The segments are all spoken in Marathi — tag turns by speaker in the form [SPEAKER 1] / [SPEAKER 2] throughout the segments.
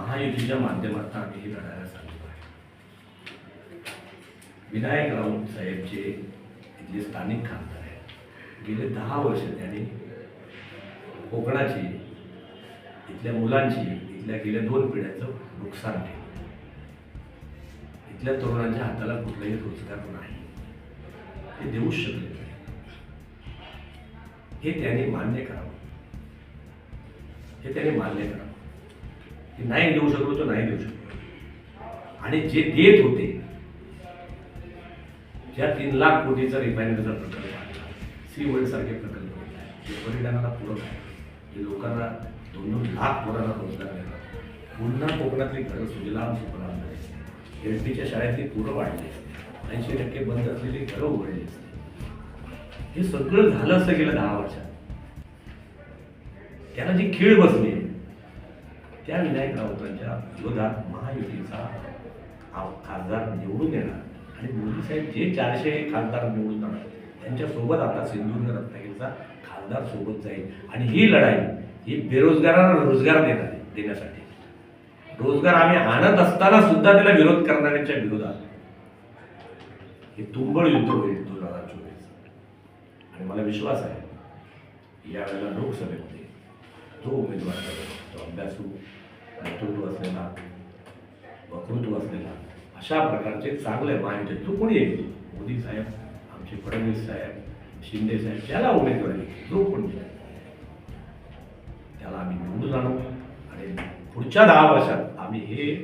[SPEAKER 1] महायुतीच्या माध्यमातून आम्ही ही लढायला सांगितलं आहे. विनायक राऊत साहेबचे इथले स्थानिक खासदार आहेत. गेले दहा वर्ष त्यांनी कोकणाची इथल्या मुलांची इथल्या गेल्या दोन पिढ्यांचं नुकसान केलं. इथल्या तरुणांच्या हाताला कुठलाही रोजगार नाही. ते देऊच शकले नाही. हे त्यांनी मान्य करावं. हे त्यांनी मान्य करावं. की नाही देऊ शकलो तो नाही देऊ शकलो. आणि जे देत होते ज्या तीन लाख कोटीचा रिफायनरीचा प्रकल्प सी वर्ल्ड सारखे प्रकल्प ते जे पर्यटनाला पूरक आहे. जे लोकांना दोन दोन लाख पोरांना रोजगार देणार पुन्हा कोकणातली घरं सुजलाम सुफलाम झाली. एल पीच्या शाळेतली पुरं वाढली. ऐंशी टक्के बंद असलेली घरं उघडली. हे सगळं झालं असं गेलं दहा वर्षात. त्याला जी खीळ बसली त्या विनायक राऊतांच्या विरोधात महायुतीचा खासदार निवडून येणार. आणि मोदी साहेब जे चारशे खासदार निवडून जाणार त्यांच्यासोबत आता सिंधुदुर्ग रत्नागिरीचा खासदार सोबत जाईल. आणि ही लढाई ही बेरोजगारांना रोजगार देणार देण्यासाठी. रोजगार आम्ही आणत असताना सुद्धा त्याला विरोध करणाऱ्यांच्या विरोधात. हे तुंबळ युद्ध होईल दोन हजार चोवीस. आणि मला विश्वास आहे यावेळेला लोकसभेमध्ये तो उमेदवार करेल, अभ्यासू नेतृत्व असलेला वक्तृत्व असलेला अशा प्रकारचे चांगले माहिती तो कोणी येईल मोदी साहेब आमचे फडणवीस साहेब शिंदे साहेब ज्याला उमेदवारी जो कोणी त्याला आम्ही निवडून आणू. आणि पुढच्या दहा वर्षात आम्ही हे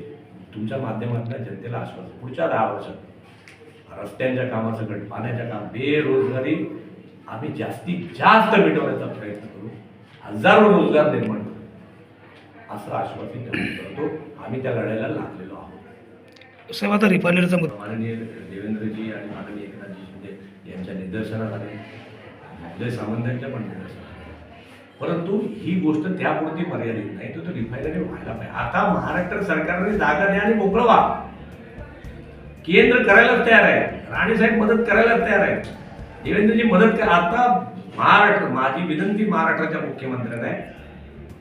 [SPEAKER 1] तुमच्या माध्यमातून जनतेला आश्वासन पुढच्या दहा वर्षात रस्त्यांच्या कामाचं गट पाण्याच्या काम बेरोजगारी आम्ही जास्तीत जास्त मिटवण्याचा प्रयत्न करू. हजारो रोजगार निर्माण असं आश्वासन त्यांना करतो. आम्ही त्या लढाईला लागलेलो आहोत.
[SPEAKER 2] साहेब आता रिफायनरीचा मुद्दा.
[SPEAKER 1] माननीय देवेंद्रजी आणि माननीय एकनाथजी शिंदे यांच्या निदर्शनात आले उदय सामंतांच्या पण निदर्शनात. परंतु ही गोष्ट त्यापुरती मर्यादित नाही तर तो रिफायनरी व्हायला पाहिजे. आता महाराष्ट्र सरकारने जागा द्या आणि मोकळं व्हा. केंद्र करायलाच तयार आहे. राणेसाहेब मदत करायलाच तयार आहे. देवेंद्रजी मदत आता महाराष्ट्र माझी विनंती महाराष्ट्राच्या मुख्यमंत्र्यांना आहे.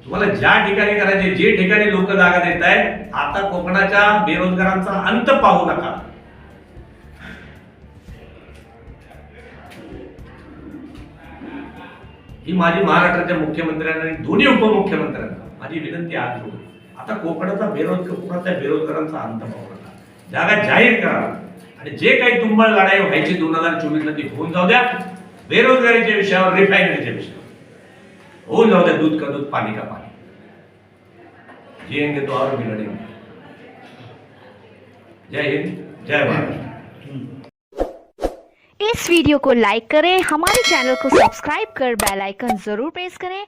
[SPEAKER 1] तुम्हाला ज्या ठिकाणी करायचे जे ठिकाणी लोक जागा देत आहेत आता कोकणाच्या बेरोजगारांचा अंत पाहू नका. ही माझी महाराष्ट्राच्या मुख्यमंत्र्यांना आणि दोन्ही उपमुख्यमंत्र्यांना माझी विनंती आज आता कोकणाचा बेरोजगार कोकणातल्या बेरोजगारांचा अंत पाहू नका. जागा जाहीर करा. आणि जे काही तुंबळ लढाई व्हायची दोन हजार चोवीसला ती होऊन जाऊ द्या. बेरोजगारीच्या विषयावर रिफायनरीच्या विषयावर. होऊन जाऊ दूध का दूध, पानी का पानी। जिएँगे तो और भी लड़ेंगे। जय हिंद, जय भारत।
[SPEAKER 3] इस वीडियो को लाइक करें, हमारे चैनल को सब्सक्राइब कर बेल आइकन ज़रूर प्रेस करें।